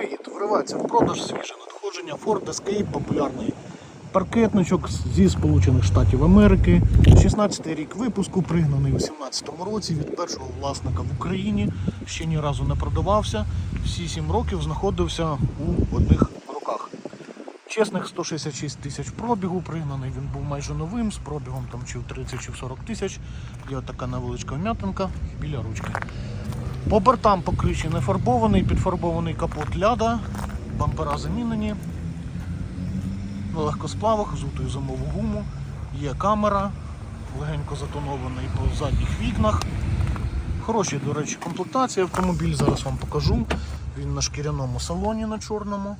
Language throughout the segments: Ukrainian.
Привіт! Вривається в продаж свіже надходження Ford Escape, популярний паркетничок зі Сполучених Штатів Америки. 16 рік випуску, пригнаний у 17-му році від першого власника в Україні. Ще ні разу не продавався. Всі 7 років знаходився у одних руках. Чесних 166 тисяч пробігу, пригнаний він був майже новим, з пробігом там чи в 30 чи в 40 тисяч. Є така невеличка вм'ятинка біля ручки. По бортам покриші не фарбований, підфарбований капот ляда, бампера замінені. На легкосплавах, взутою зимову гуму, є камера, легенько затонований по задніх вікнах. Хороші, до речі, комплектації автомобіль, зараз вам покажу. Він на шкіряному салоні на чорному.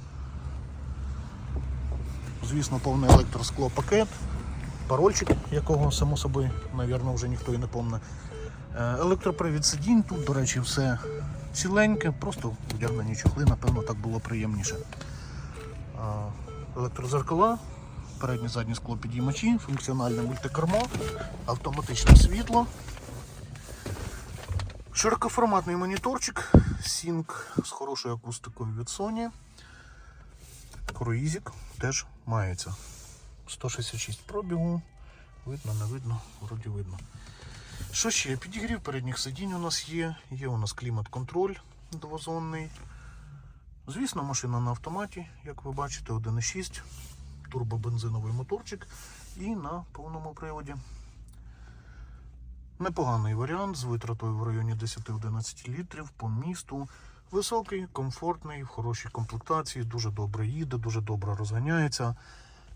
Звісно, повний електросклопакет, парольчик, якого, само собою, навірно, вже ніхто і не помне. Е, Електропривід сидінь, тут, до речі, все ціленьке, просто вдягнені чохли, напевно, так було приємніше. Електрозеркала, переднє заднє скло підіймачі, функціональне мультикермо, автоматичне світло. Широкоформатний моніторчик, Sync з хорошою акустикою від Sony. Круїзик теж мається. 166 пробігу. Видно, не видно, вроді видно. Що ще? Підігрів передніх сидінь у нас є. Є у нас клімат-контроль двозонний. Звісно, машина на автоматі, як ви бачите, 1.6, турбобензиновий моторчик і на повному приводі. Непоганий варіант з витратою в районі 10-11 літрів по місту. Високий, комфортний, в хорошій комплектації, дуже добре їде, дуже добре розганяється.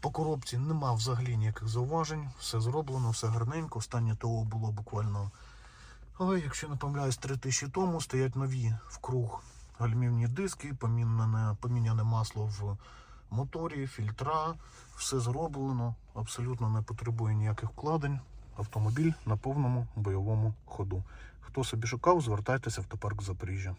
По коробці нема взагалі ніяких зауважень, все зроблено, все гарненько. Останнє ТО було буквально, ой, якщо не помиляюсь, 3 тисячі тому. Стоять нові в круг гальмівні диски, поміняне, поміняне масло в моторі, фільтра, все зроблено, абсолютно не потребує ніяких вкладень. Автомобіль на повному бойовому ходу. Хто собі шукав, звертайтеся в автопарк Запоріжжя.